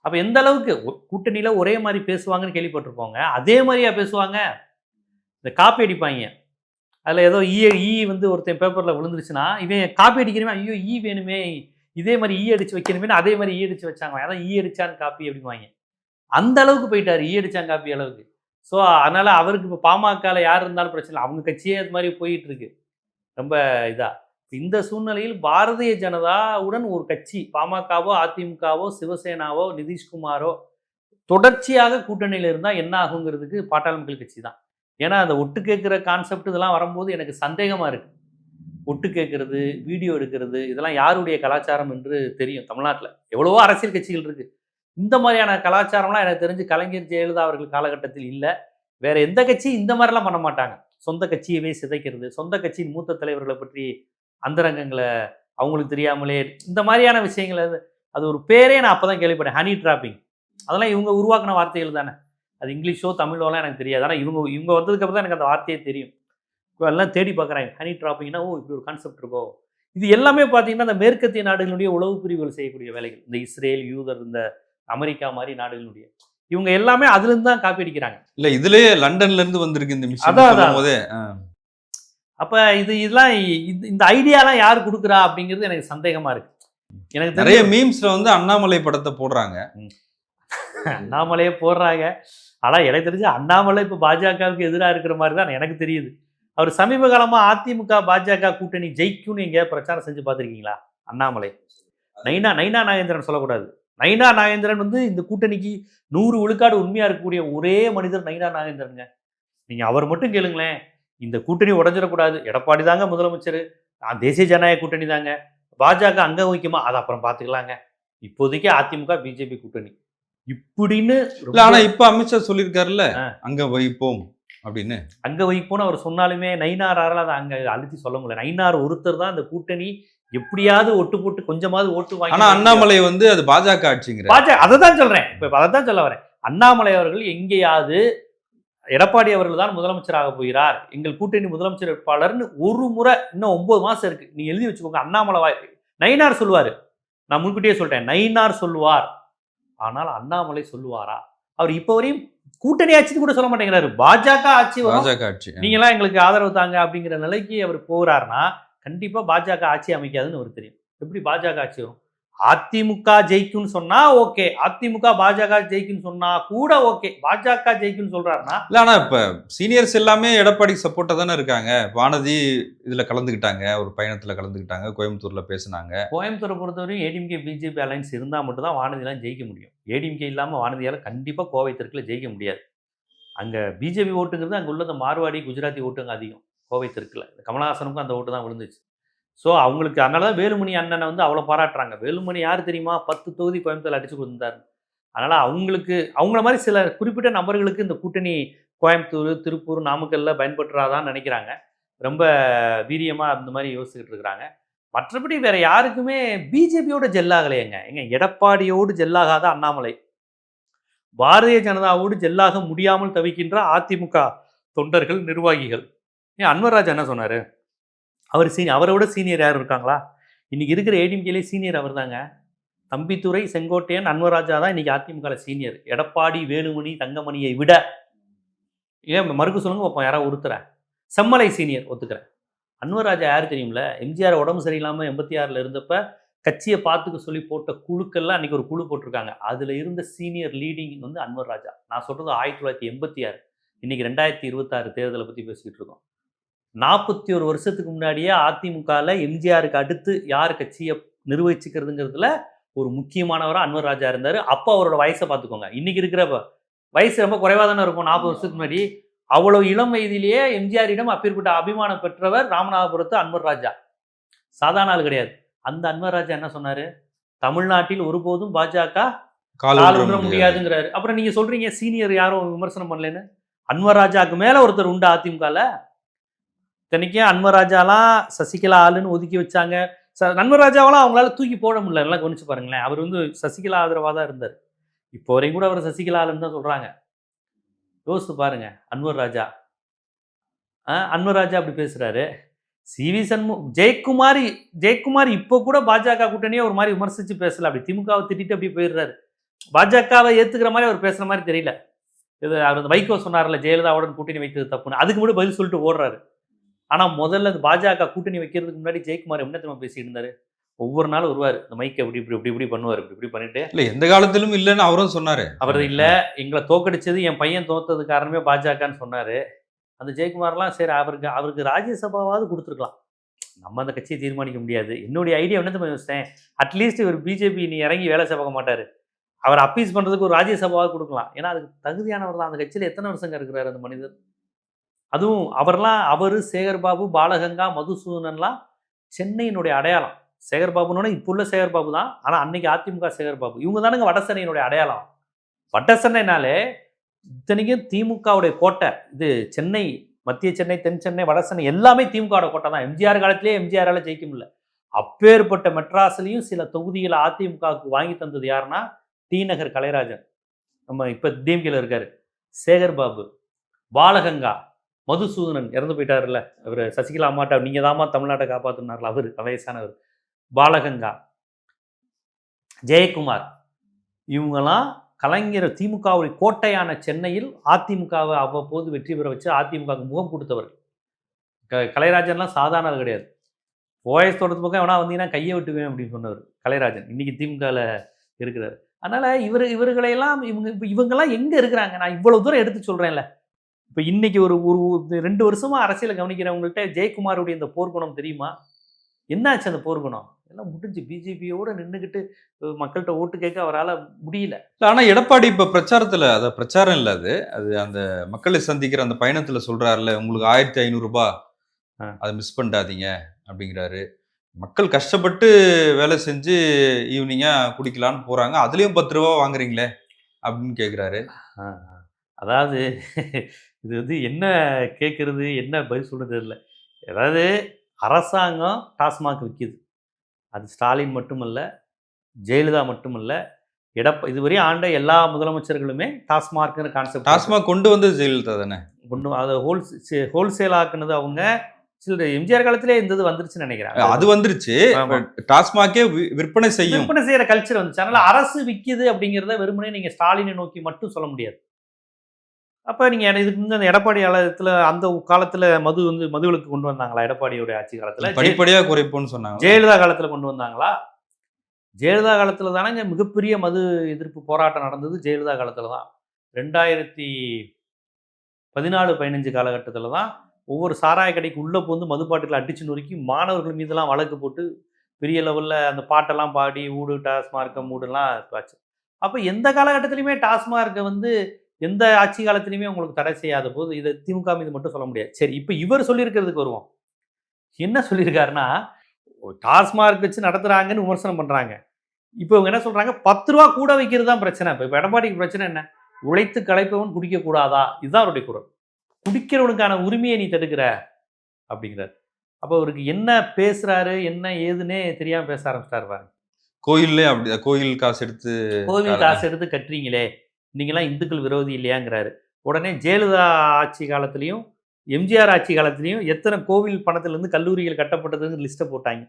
Speaker 1: அப்போ எந்த அளவுக்கு? கூட்டணியில் ஒரே மாதிரி பேசுவாங்கன்னு கேள்விப்பட்டிருப்போங்க. அதே மாதிரியா பேசுவாங்க. இந்த காப்பி அடிப்பாங்க. அதில் ஏதோ ஈ ஈ வந்து ஒருத்தன் பேப்பரில் விழுந்துருச்சுன்னா இவன் காப்பி அடிக்கிறவன் ஐயோ ஈ வேணுமே இதே மாதிரி ஈ அடிச்சு வைக்கணுமே அதே மாதிரி ஈ அடிச்சு வச்சாங்க. அதான் ஈ அடிச்சான் காப்பி அப்படிங்குவாங்க அந்த அளவுக்கு போயிட்டார் ஈ அடிச்சான் காப்பி அளவுக்கு. ஸோ அதனால் அவருக்கு இப்போ பாமகவில் யார் இருந்தாலும் பிரச்சனை இல்லை. அவங்க கட்சியே அது மாதிரி போயிட்டு இருக்கு. ரொம்ப இதாக இந்த சூழ்நிலையில் பாரதிய ஜனதாவுடன் ஒரு கட்சி பாமகவோ அதிமுகவோ சிவசேனாவோ நிதிஷ்குமாரோ தொடர்ச்சியாக கூட்டணியில் இருந்தால் என்ன ஆகுங்கிறதுக்கு பாட்டாளி மக்கள் கட்சி தான். ஏன்னா அந்த ஒட்டு கேட்குற கான்செப்ட் இதெல்லாம் வரும்போது எனக்கு சந்தேகமாக இருக்குது ஒட்டு கேட்கறது வீடியோ எடுக்கிறது இதெல்லாம் யாருடைய கலாச்சாரம் என்று தெரியும் தமிழ்நாட்டில். எவ்வளவோ அரசியல் கட்சிகள் இருக்குது இந்த மாதிரியான கலாச்சாரம்லாம் எனக்கு தெரிஞ்சு கலைஞர் ஜெயலலிதா அவர்கள் காலகட்டத்தில் இல்லை. வேறு எந்த கட்சியும் இந்த மாதிரிலாம் பண்ண மாட்டாங்க. சொந்த கட்சியவே சிதைக்கிறது. சொந்த கட்சியின் மூத்த தலைவர்களை பற்றி அந்தரங்கங்களை அவங்களுக்கு தெரியாமலே இந்த மாதிரியான விஷயங்கள் அது ஒரு பேரே நான் அப்பதான் கேள்விப்பட்டேன். ஹனி டிராப்பிங் அதெல்லாம் இவங்க உருவாக்கின வார்த்தைகள் தானே. அது இங்கிலீஷோ தமிழோலாம் எனக்கு தெரியாது. ஆனால் இவங்க இவங்க வந்ததுக்கு அப்புறம் தான் எனக்கு அந்த வார்த்தையே தெரியும். எல்லாம் தேடி பார்க்குறாங்க. ஹனி டிராப்பிங்னா ஓ இப்படி ஒரு கான்செப்ட் இருக்கோ? இது எல்லாமே பார்த்தீங்கன்னா அந்த மேற்கத்திய நாடுகளுடைய உளவு பிரிவுகள் செய்யக்கூடிய வேலைகள். இந்த இஸ்ரேல் யூதர் இந்த அமெரிக்கா மாதிரி நாடுகளுடைய. இவங்க எல்லாமே அதுலேருந்து தான் காப்பி அடிக்கிறாங்க.
Speaker 2: இல்ல இதுலயே லண்டன்ல இருந்து வந்திருக்கு இந்த மிஷின்
Speaker 1: அதான். அப்ப இது இதெல்லாம் இது- இந்த ஐடியாலாம் யார் கொடுக்குறா அப்படிங்கிறது எனக்கு சந்தேகமா இருக்கு. எனக்கு
Speaker 2: நிறைய மீம்ஸ்ல வந்து அண்ணாமலை படத்தை போடுறாங்க.
Speaker 1: அண்ணாமலையே போடுறாங்க. ஆனால் எனக்கு தெரிஞ்சு அண்ணாமலை இப்போ பாஜகவுக்கு எதிராக இருக்கிற மாதிரி தான் எனக்கு தெரியுது. அவர் சமீப காலமாக அதிமுக பாஜக கூட்டணி ஜெயிக்கும்னு எங்கேயாவது பிரச்சாரம் செஞ்சு பார்த்துருக்கீங்களா? அண்ணாமலை. நைனா நைனா நாகேந்திரன் சொல்லக்கூடாது. நைனா நாகேந்திரன் வந்து இந்த கூட்டணிக்கு நூறு விழுக்காடு உண்மையாக இருக்கக்கூடிய ஒரே மனிதர் நைனா நாகேந்திரனுங்க. நீங்கள் அவர் மட்டும் கேளுங்களேன். இந்த கூட்டணி உடஞ்சிடக்கூடாது. எடப்பாடி தாங்க முதலமைச்சர். நான் தேசிய ஜனநாயக கூட்டணி தாங்க. பாஜக அங்க வைக்குமா? அதை அப்புறம் பார்த்துக்கலாங்க. இப்போதைக்கு அதிமுக பிஜேபி கூட்டணி. இப்படின்னு
Speaker 2: இல்ல ஆனா இப்ப அமித்ஷா சொல்லியிருக்காருல்ல. அங்க வைப்போம் அப்படின்னு.
Speaker 1: அங்க வைப்போன்னு அவர் சொன்னாலுமே நைனாரால அதை அங்க அழுத்தி சொல்ல முடியல. நைனார் ஒருத்தர் தான் அந்த கூட்டணி எப்படியாவது ஒட்டு போட்டு கொஞ்சமாவது ஓட்டு வாங்கி
Speaker 2: ஆனா அண்ணாமலை வந்து அது பாஜக ஆட்சிங்கிற
Speaker 1: பாஜக அதை தான் சொல்றேன். இப்ப அதை தான் சொல்ல வரேன். அண்ணாமலை அவர்கள் எங்கேயாவது எடப்பாடி அவர்கள் தான் முதலமைச்சராக போகிறார். எங்கள் கூட்டணி முதலமைச்சர் வேட்பாளர்னு ஒரு முறை இன்னும் ஒன்பது மாசம் இருக்கு. நீங்க எழுதி வச்சுக்கோங்க அண்ணாமலை வாய் நயினார் சொல்லுவாரு. நான் முன்கூட்டியே சொல்லிட்டேன் நயினார் சொல்லுவார். ஆனால் அண்ணாமலை சொல்லுவாரா? அவர் இப்ப வரையும் கூட்டணி ஆட்சின்னு கூட சொல்ல மாட்டேங்கிறாரு. பாஜக ஆட்சி
Speaker 2: பாஜக ஆட்சி.
Speaker 1: நீங்களாம் எங்களுக்கு ஆதரவு தாங்க அப்படிங்கிற நிலைக்கு அவர் போகிறாருன்னா கண்டிப்பா பாஜக ஆட்சி அமைக்காதுன்னு அவருக்கு தெரியும். எப்படி பாஜக ஆட்சி வரும்? அதிமுக ஜெயிக்கும்னு சொன்னா ஓகே. அதிமுக பாஜக ஜெயிக்கும்னு சொன்னா கூட ஓகே. பாஜக ஜெயிக்கும்னு சொல்றாருன்னா
Speaker 2: இல்ல ஆனா இப்ப சீனியர்ஸ் எல்லாமே எடப்பாடிக்கு சப்போர்ட்டா தானே இருக்காங்க. வானதி இதுல கலந்துக்கிட்டாங்க ஒரு பயணத்துல கலந்துக்கிட்டாங்க கோயம்புத்தூர்ல பேசுனாங்க.
Speaker 1: கோயம்புத்தூரை பொறுத்தவரையும் ஏடிஎம்கே பிஜேபி அலைன்ஸ் இருந்தால் மட்டும் தான் வானதியெல்லாம் ஜெயிக்க முடியும். ஏடிஎம்கே இல்லாமல் வானதியால் கண்டிப்பாக கோவை தெற்கில் ஜெயிக்க முடியாது. அங்கே பிஜேபி ஓட்டுங்கிறது அங்கே உள்ள இந்த மார்வாடி குஜராத்தி ஓட்டுங்க அதிகம். கோவை தெற்கில். கமலஹாசனுக்கும் அந்த ஓட்டு தான் விழுந்துச்சு. ஸோ அவங்களுக்கு அதனால தான் வேலுமணி அண்ணனை வந்து அவ்வளோ பாராட்டுறாங்க. வேலுமணி யார் தெரியுமா? பத்து தொகுதி கோயம்புத்தூர் அடிச்சு கொடுத்தாரு. அதனால் அவங்களுக்கு அவங்கள மாதிரி சில குறிப்பிட்ட நபர்களுக்கு இந்த கூட்டணி கோயம்புத்தூர் திருப்பூர் நாமக்கல்ல பயன்படுறாதான்னு நினைக்கிறாங்க. ரொம்ப வீரியமாக அந்த மாதிரி யோசிச்சுக்கிட்டு இருக்கிறாங்க. மற்றபடி வேற யாருக்குமே பிஜேபியோட ஜெல்லாகலையேங்க. எங்க எடப்பாடியோடு ஜெல்லாகாத அண்ணாமலை. பாரதிய ஜனதாவோடு ஜெல்லாக முடியாமல் தவிக்கின்ற அதிமுக தொண்டர்கள் நிர்வாகிகள். ஏன் அன்வர்ராஜ் என்ன சொன்னாரு? அவர் சீனி அவரை விட சீனியர் யாரும் இருக்காங்களா? இன்றைக்கி இருக்கிற ஏடிஎம்கேலே சீனியர் அவர் தாங்க தம்பித்துறை செங்கோட்டையன் அன்வராஜா தான் இன்றைக்கி அதிமுக சீனியர் எடப்பாடி வேலுமணி தங்கமணியை விட ஏன் மறுக்க சொல்லுங்க பார்ப்போம் யாராவது ஒருத்தரேன் செம்மலை சீனியர் ஒத்துக்கிறேன். அன்வராஜா யார் தெரியும்ல? எம்ஜிஆர் உடம்பு சரியில்லாமல் எண்பத்தி ஆறில் இருந்தப்ப கட்சியை பார்த்துக்க சொல்லி போட்ட குழுக்கள்லாம் அன்றைக்கி ஒரு குழு போட்டிருக்காங்க. அதில் இருந்த சீனியர் லீடிங் வந்து அன்வர் ராஜா நான் சொல்கிறது ஆயிரத்தி தொள்ளாயிரத்தி எண்பத்தி ஆறு. இன்றைக்கி ரெண்டாயிரத்தி இருபத்தாறு தேர்தலை பற்றி பேசிக்கிட்டு இருக்கோம். நாற்பத்தி ஒரு வருஷத்துக்கு முன்னாடியே அதிமுகவில் எம்ஜிஆருக்கு அடுத்து யார் கட்சியை நிர்வகிச்சுக்கிறதுங்கிறதுல ஒரு முக்கியமானவராக அன்வர் ராஜா இருந்தார். அப்போ அவரோட வயசை பார்த்துக்கோங்க. இன்றைக்கி இருக்கிற வயசு ரொம்ப குறைவாக தானே இருக்கும் நாற்பது வருஷத்துக்கு முன்னாடி. அவ்வளவு இளம் வயதிலேயே எம்ஜிஆரிடம் அப்பேற்பட்ட அபிமானம் பெற்றவர் ராமநாதபுரத்து அன்வர் ராஜா. சாதாரண ஆள் கிடையாது. அந்த அன்வர் ராஜா என்ன சொன்னாரு? தமிழ்நாட்டில் ஒருபோதும் பாஜக
Speaker 2: கால்
Speaker 1: கால்
Speaker 2: ஊன்ற
Speaker 1: ஊன்ற
Speaker 2: முடியாது.
Speaker 1: முடியாதுங்கிறாரு. அப்புறம் நீங்க சொல்றீங்க சீனியர் யாரும் விமர்சனம் பண்ணலன்னு? அன்வர் ராஜாக்கு மேல ஒருத்தர் உண்டு அதிமுகல? இத்தனைக்கே அன்வராஜாலாம் சசிகலா ஆளுன்னு ஒதுக்கி வச்சாங்க. ச- அன்வர் ராஜாவெல்லாம் அவங்களால தூக்கி போட முடியல. எல்லாம் கவனிச்சு பாருங்களேன். அவர் வந்து சசிகலா ஆதரவாக தான் இருந்தார். இப்போ வரையும் கூட அவர் சசிகலா ஆளுன்னு தான் சொல்கிறாங்க யோசித்து பாருங்க அன்வர் ராஜா. ஆ, அன்வர் ராஜா அப்படி பேசுறாரு. சிவி சண்மு ஜெயக்குமார் ஜெயக்குமார் இப்போ கூட பாஜக கூட்டணியே ஒரு மாதிரி விமர்சித்து பேசல. அப்படி திமுகவை திட்டிட்டு அப்படி போயிடுறாரு. பாஜகவை ஏற்றுக்கிற மாதிரி அவர் பேசுகிற மாதிரி தெரியல. இது அவர் அந்த வைகோ சொன்னார்ல ஜெயலலிதாவுடன் கூட்டணி வைத்தது தப்புன்னு. அதுக்கு மட்டும் பதில் சொல்லிட்டு ஓடுறாரு. ஆனா முதல்ல பாஜக கூட்டணி வைக்கிறதுக்கு முன்னாடி ஜெயக்குமார் என்ன தெரியுமா பேசிட்டு இருந்தாரு ஒவ்வொரு நாளும் வருவார் இந்த மைக்கை இப்படி இப்படி இப்படி இப்படி பண்ணுவார் இப்படி இப்படி பண்ணிட்டு.
Speaker 2: இல்ல எந்த காலத்திலும் இல்லைன்னு அவரும் சொன்னாரு.
Speaker 1: அவர் இல்ல எங்களை தோக்கடிச்சது என் பையன் தோத்தது காரணமே பாஜகன்னு சொன்னாரு. அந்த ஜெயக்குமார்லாம் சரி அவருக்கு அவருக்கு ராஜ்யசபாவாவது கொடுத்துருக்கலாம். நம்ம அந்த கட்சியை தீர்மானிக்க முடியாது. என்னுடைய ஐடியா என்ன யோசித்தேன் அட்லீஸ்ட் இவர் பிஜேபி நீ இறங்கி வேலை செய்ய மாட்டாரு. அவர் அப்பீஸ் பண்றதுக்கு ஒரு ராஜ்யசபாவாவது கொடுக்கலாம். ஏன்னா அதுக்கு தகுதியானவர் தான். அந்த கட்சியில் எத்தனை வருஷங்க இருக்கிறாரு அந்த மனிதர்? அதுவும் அவர்லாம் அவர் சேகர்பாபு பாலகங்கா மதுசூதனன்லாம் சென்னையினுடைய அடையாளம். சேகர்பாபுனோட இப்போ உள்ள சேகர்பாபு தான். ஆனால் அன்னைக்கு அதிமுக சேகர்பாபு. இவங்க தானுங்க வடசென்னையினுடைய அடையாளம். வடசென்னைனாலே இத்தனைக்கும் திமுகவுடைய கோட்டை. இது சென்னை மத்திய சென்னை தென் சென்னை வட சென்னை எல்லாமே திமுகவோட கோட்டை தான். எம்ஜிஆர் காலத்திலே எம்ஜிஆரால் ஜெயிக்க முடியல. அப்பேற்பட்ட மெட்ராஸ்லையும் சில தொகுதிகளை அதிமுகவுக்கு வாங்கி தந்தது யாருன்னா டி நகர் கலைராஜன். நம்ம இப்போ டிஎம்கேல இருக்காரு. சேகர் பாபு பாலகங்கா மதுசூதனன் இறந்து போயிட்டாருல்ல. அவர் சசிகலா அம்மாட்டா நீங்கள் தாம்மா தமிழ்நாட்டை காப்பாத்தினார்ல? அவர் வயசானவர். பாலகங்கா ஜெயக்குமார். இவங்கெல்லாம் கலைஞர் திமுகவுடைய கோட்டையான சென்னையில் அதிமுகவை அவ்வப்போது வெற்றி பெற வச்சு அதிமுகவுக்கு முகம் கொடுத்தவர். க கலைராஜன்லாம் சாதாரண கிடையாது. ஓஎஸ் தோட்டத்து பக்கம் எவனா வந்தீங்கன்னா கையை விட்டுவேன் அப்படின்னு சொன்னவர் கலைராஜன். இன்னைக்கு திமுகவில் இருக்கிறார். அதனால் இவர் இவர்களையெல்லாம் இவங்க இப்போ இவங்கெல்லாம் எங்கே இருக்கிறாங்க? நான் இவ்வளோ தூரம் எடுத்து சொல்கிறேன்ல இப்போ இன்னைக்கு ஒரு ஒரு ரெண்டு வருஷமா அரசியலை கவனிக்கிறவங்கள்ட்ட ஜெயக்குமாருடைய இந்த போர்க்குணம் தெரியுமா? என்னாச்சு அந்த போர்க்குணம்? எல்லாம் முடிஞ்சு பிஜேபியோட நின்றுக்கிட்டு மக்கள்கிட்ட ஓட்டு கேட்க அவரால் முடியல.
Speaker 2: இல்ல, ஆனா எடப்பாடி இப்ப பிரச்சாரத்துல அத பிரச்சாரம் இல்ல அது. அது அந்த மக்களை சந்திக்கிற அந்த பயணத்துல சொல்றாருல உங்களுக்கு ஆயிரத்தி ஐநூறு ரூபாய்
Speaker 1: ஆ.
Speaker 2: அதை மிஸ் பண்ணிடாதீங்க அப்படிங்கிறாரு. மக்கள் கஷ்டப்பட்டு வேலை செஞ்சு ஈவினிங்கா குடிக்கலான்னு போறாங்க. அதுலயும் பத்து ரூபா வாங்குறீங்களே அப்படின்னு
Speaker 1: ஆ. அதாவது இது வந்து என்ன கேட்குறது என்ன பதில் சொல்றது தெரியல. அதாவது அரசாங்கம் டாஸ்மாக் விற்கிது அது ஸ்டாலின் மட்டுமல்ல ஜெயலலிதா மட்டுமல்ல எடப்ப இதுவரையும் ஆண்ட எல்லா முதலமைச்சர்களுமே டாஸ்மார்க்னு கான்செப்ட்
Speaker 2: டாஸ்மாக் கொண்டு வந்து ஜெயலலிதா தானே?
Speaker 1: கொண்டு அதை ஹோல் ஹோல்சேல் ஆக்குனது அவங்க. சில எம்ஜிஆர் காலத்திலே இந்த இது வந்துருச்சுன்னு நினைக்கிறேன்
Speaker 2: அது வந்துருச்சு. டாஸ்மாகே விற்பனை செய்யும்.
Speaker 1: விற்பனை செய்யற கல்ச்சர் வந்துச்சு. அதனால அரசு விக்குது அப்படிங்கிறத வெறுமனே நீங்க ஸ்டாலினை நோக்கி மட்டும் சொல்ல முடியாது. அப்ப நீங்க எட- இதுக்கு அந்த எடப்பாடி காலத்துல அந்த காலத்துல மது வந்து மதுவிலக்கு கொண்டு வந்தாங்களா எடப்பாடியோட ஆட்சி காலத்துல? ஜெய-
Speaker 2: படிப்படியா குறைப்போம்னு சொன்னாங்க.
Speaker 1: ஜெயலலிதா காலத்துல கொண்டு வந்தாங்களா? ஜெயலலிதா காலத்தில் தானங்க மிகப்பெரிய மது எதிர்ப்பு போராட்டம் நடந்தது ஜெயலலிதா காலத்தில் தான். ரெண்டாயிரத்தி பதினாலு பதினஞ்சு காலகட்டத்தில் தான் ஒவ்வொரு சாராய கடைக்கு உள்ளே போந்து மதுப்பாட்டுகளை அடிச்சு நொறுக்கி மாணவர்கள் மீதெல்லாம் வழக்கு போட்டு பெரிய லெவலில் அந்த பாட்டெல்லாம் பாடி ஊடு டாஸ்மார்க்க மூடுலாம் ஆச்சு அப்போ எந்த காலகட்டத்திலையுமே டாஸ்மார்க்கை வந்து எந்த ஆட்சி காலத்திலையுமே உங்களுக்கு தடை செய்யாத போது இதை திமுக மீது மட்டும் சொல்ல முடியாது. சரி இப்போ இவர் சொல்லியிருக்கிறதுக்கு வருவோம். என்ன சொல்லியிருக்காருன்னா டாஸ்மார்க் வச்சு நடத்துகிறாங்கன்னு விமர்சனம் பண்ணுறாங்க இப்போ இவங்க என்ன சொல்கிறாங்க பத்து ரூபா கூட வைக்கிறது தான் பிரச்சனை. இப்போ இப்போ எடப்பாடிக்கு பிரச்சனை என்ன? உழைத்து களைப்பவன் குடிக்கக்கூடாதா? இதுதான் அவருடைய குரல். குடிக்கிறவனுக்கான உரிமையை நீ தடுக்கிற அப்படிங்கிறார். அப்போ அவருக்கு என்ன பேசுறாரு என்ன ஏதுன்னே தெரியாம பேச ஆரம்பிச்சிட்டாரு பாருங்க.
Speaker 2: கோயில்லே அப்படி கோயில் காசு எடுத்து
Speaker 1: கோவில் காசு எடுத்து கட்டுறீங்களே. நீங்களாம் இந்துக்கள் விரோதி இல்லையாங்கிறாரு. உடனே ஜெயலலிதா ஆட்சி காலத்துலேயும் எம்ஜிஆர் ஆட்சி காலத்துலேயும் எத்தனை கோவில் பணத்திலிருந்து கல்லூரிகள் கட்டப்பட்டதுன்னு லிஸ்ட்டை போட்டாங்க.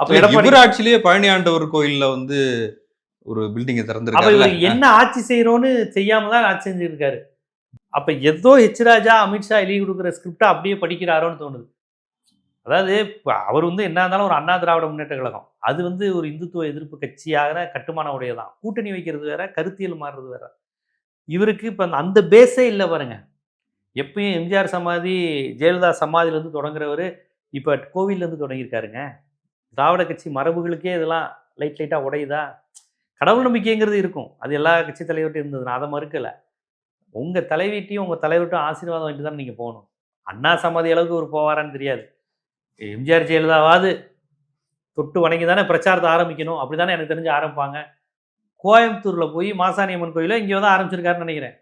Speaker 1: அப்போ எடப்பாடி
Speaker 2: ஆட்சியிலேயே பழனி ஆண்டவர் கோயில்ல வந்து ஒரு பில்டிங்கை திறந்திருக்காரு
Speaker 1: என்ன ஆட்சி செய்யறோன்னு செய்யாம தான் ஆட்சி செஞ்சிருக்காரு. அப்ப ஏதோ எச் ராஜா அமித்ஷா எழுதி கொடுக்குற ஸ்கிரிப்டை அப்படியே படிக்கிறாரோன்னு தோணுது. அதாவது இப்போ அவர் வந்து என்ன இருந்தாலும் ஒரு அண்ணா திராவிட முன்னேற்ற கழகம். அது வந்து ஒரு இந்துத்துவ எதிர்ப்பு கட்சியாக கட்டுமான உடையதான். கூட்டணி வைக்கிறது வேற கருத்தியல் மாறுறது வேற. இவருக்கு இப்போ அந்த- அந்த பேஸே இல்லை பாருங்க. எப்பயும் எம்ஜிஆர் சமாதி ஜெயலலிதா சமாதியிலேருந்து தொடங்குறவர் இப்போ கோவிலேருந்து தொடங்கியிருக்காருங்க. திராவிட கட்சி மரபுகளுக்கே இதெல்லாம் லைட் லைட்டாக உடையுதா? கடவுள் நம்பிக்கைங்கிறது இருக்கும். அது எல்லா கட்சி தலைவர்கிட்டையும் இருந்தது. நான் அதை மறுக்கலை. உங்கள் தலைவீட்டையும் உங்கள் தலைவர்கிட்டும் ஆசீர்வாதம் வாங்கிட்டு தான் நீங்கள் போகணும். அண்ணா சமாதி அளவுக்கு ஒரு போவாரான்னு தெரியாது. எம்ஜிஆர் ஜெயலலிதாவாவது தொட்டு வணங்கி தானே பிரச்சாரத்தை ஆரம்பிக்கணும். அப்படி தானே எனக்கு தெரிஞ்சு ஆரம்பிப்பாங்க. கோயம்புத்தூரில் போய் மாசாணியம்மன் கோயிலோ இங்கே தான் ஆரம்பிச்சிருக்காருன்னு நினைக்கிறேன்.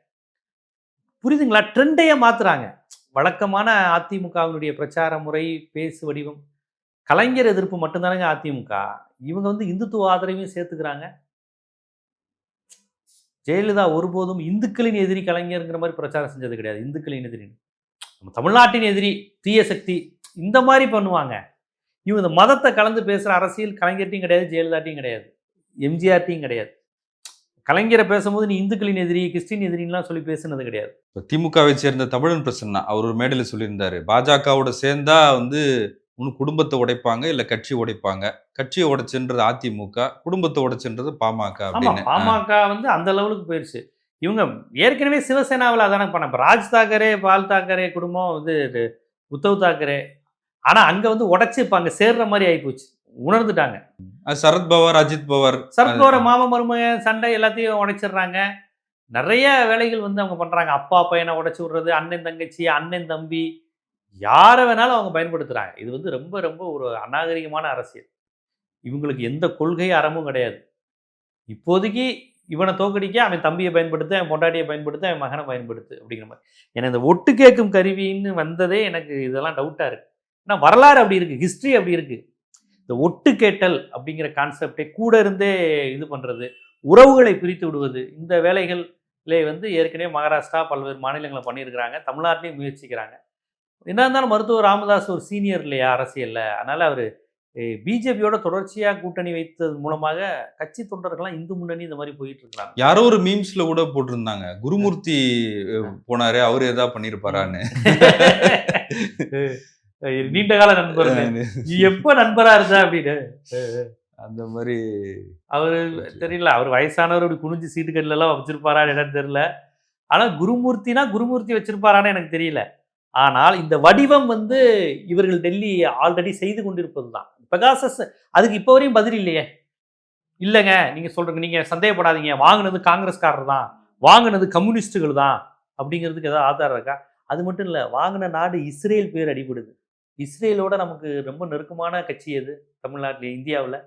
Speaker 1: புரியுதுங்களா? ட்ரெண்டையே மாற்றுறாங்க வழக்கமான அதிமுகவினுடைய பிரச்சார முறை பேசு வடிவம் கலைஞர் எதிர்ப்பு மட்டும்தானங்க அதிமுக. இவங்க வந்து இந்துத்துவ ஆதரவையும் சேர்த்துக்கிறாங்க. ஜெயலலிதா ஒருபோதும் இந்துக்களின் எதிரி கலைஞருங்கிற மாதிரி பிரச்சாரம் செஞ்சது கிடையாது. இந்துக்களின் எதிரி நம்ம தமிழ்நாட்டின் எதிரி தீய சக்தி இந்த மாதிரி பண்ணுவாங்க. இவங்க இந்த மதத்தை கலந்து பேசுகிற அரசியல் கலைஞர்ட்டையும் கிடையாது ஜெயலலிதாட்டையும் கிடையாது எம்ஜிஆர்ட்டையும் கிடையாது. கலைஞரை பேசும்போது நீ இந்துக்களின் எதிரி கிறிஸ்டின் எதிரின்லாம் சொல்லி பேசுனது கிடையாது.
Speaker 2: இப்ப திமுகவை சேர்ந்த தமிழன் பிரசன்னா அவர் ஒரு மேடையில சொல்லியிருந்தாரு பாஜகவோட சேர்ந்தா வந்து ஒன்று குடும்பத்தை உடைப்பாங்க இல்ல கட்சி உடைப்பாங்க. கட்சியை உடைச்சுன்றது அதிமுக குடும்பத்தை உடைச்சுன்றது பாமக அப்படின்னு.
Speaker 1: பாமக வந்து அந்த லெவலுக்கு போயிருச்சு. இவங்க ஏற்கனவே சிவசேனாவில் அதானே பண்ண ராஜ் தாக்கரே பால் தாக்கரே குடும்பம் வந்து உத்தவ் தாக்கரே ஆனா அங்க வந்து உடைச்சு இப்ப அங்க சேர்ற மாதிரி ஆயிப்போச்சு உணர்ந்துட்டாங்க.
Speaker 2: அது சரத் பவார் அஜித் பவார்.
Speaker 1: சர்க்கோர மாம மருமக சண்டை எல்லாத்தையும் உடைச்சிடுறாங்க. நிறைய வேலைகள் வந்து அவங்க பண்றாங்க. அப்பா பையனை உடைச்சு விடுறது அண்ணன் தங்கச்சி அண்ணன் தம்பி. யாரை வேணாலும் அவங்க பயன்படுத்துறாங்க. இது வந்து ரொம்ப ரொம்ப ஒரு அநாகரிகமான அரசியல். இவங்களுக்கு எந்த கொள்கை அறமும் கிடையாது. இப்போதைக்கு இவனை தோக்கடிக்க அவன் தம்பியை பயன்படுத்து அவன் பொண்டாட்டியை பயன்படுத்து அவன் மகனை பயன்படுத்து அப்படிங்கிற மாதிரி. எனக்கு இந்த ஒட்டு கேட்கும் கருவின்னு வந்ததே எனக்கு இதெல்லாம் டவுட்டாக இருக்கு. ஏன்னா வரலாறு அப்படி இருக்கு ஹிஸ்ட்ரி அப்படி இருக்கு. இந்த ஒட்டு கேட்டல் அப்படிங்கிற கான்செப்டை கூட இருந்தே இது பண்ணுறது உறவுகளை பிரித்து விடுவது இந்த வேலைகள்லே வந்து ஏற்கனவே மகாராஷ்டிரா பல்வேறு மாநிலங்களை பண்ணியிருக்கிறாங்க தமிழ்நாட்டிலையும் முயற்சிக்கிறாங்க. என்ன இருந்தாலும் மருத்துவர் ராமதாஸ் ஒரு சீனியர் இல்லையா அரசியலில். அதனால் அவர் பிஜேபியோட தொடர்ச்சியாக கூட்டணி வைத்தது மூலமாக கட்சி தொண்டர்கள்லாம் இந்து முன்னணி இந்த மாதிரி போயிட்டு இருக்கிறாங்க.
Speaker 2: யாரோ ஒரு மீம்ஸ்ல கூட போட்டிருந்தாங்க குருமூர்த்தி போனாரு அவரு ஏதாவது பண்ணிருப்பாரான்னு
Speaker 1: நீண்ட கால நண்பர் எப்போ நண்பரா இருந்தா அப்படின்னு?
Speaker 2: அந்த மாதிரி
Speaker 1: அவர் தெரியல அவர் வயசானவர் இப்படி குனிஞ்சு சீட்டு கட்டில எல்லாம் வச்சிருப்பாரான்னு என்னன்னு தெரியல. ஆனா குருமூர்த்தினா குருமூர்த்தி வச்சிருப்பாரான்னு எனக்கு தெரியல. ஆனால் இந்த வடிவம் வந்து இவர்கள் டெல்லி ஆல்ரெடி செய்து கொண்டிருப்பது தான் பெகாசஸ் அதுக்கு இப்போ வரையும் பதில் இல்லையே. இல்லைங்க நீங்க சொல்றீங்க நீங்க சந்தேகப்படாதீங்க. வாங்கினது காங்கிரஸ்காரர் தான் வாங்கினது கம்யூனிஸ்டுகள் தான் அப்படிங்கிறதுக்கு ஏதாவது ஆதாரம் இருக்கா? அது மட்டும் இல்லை வாங்கின நாடு இஸ்ரேல் பேர் அடிபடுது. இஸ்ரேலோட நமக்கு ரொம்ப நெருக்கமான கட்சி எது? தமிழ்நாட்டில் இந்தியாவில்?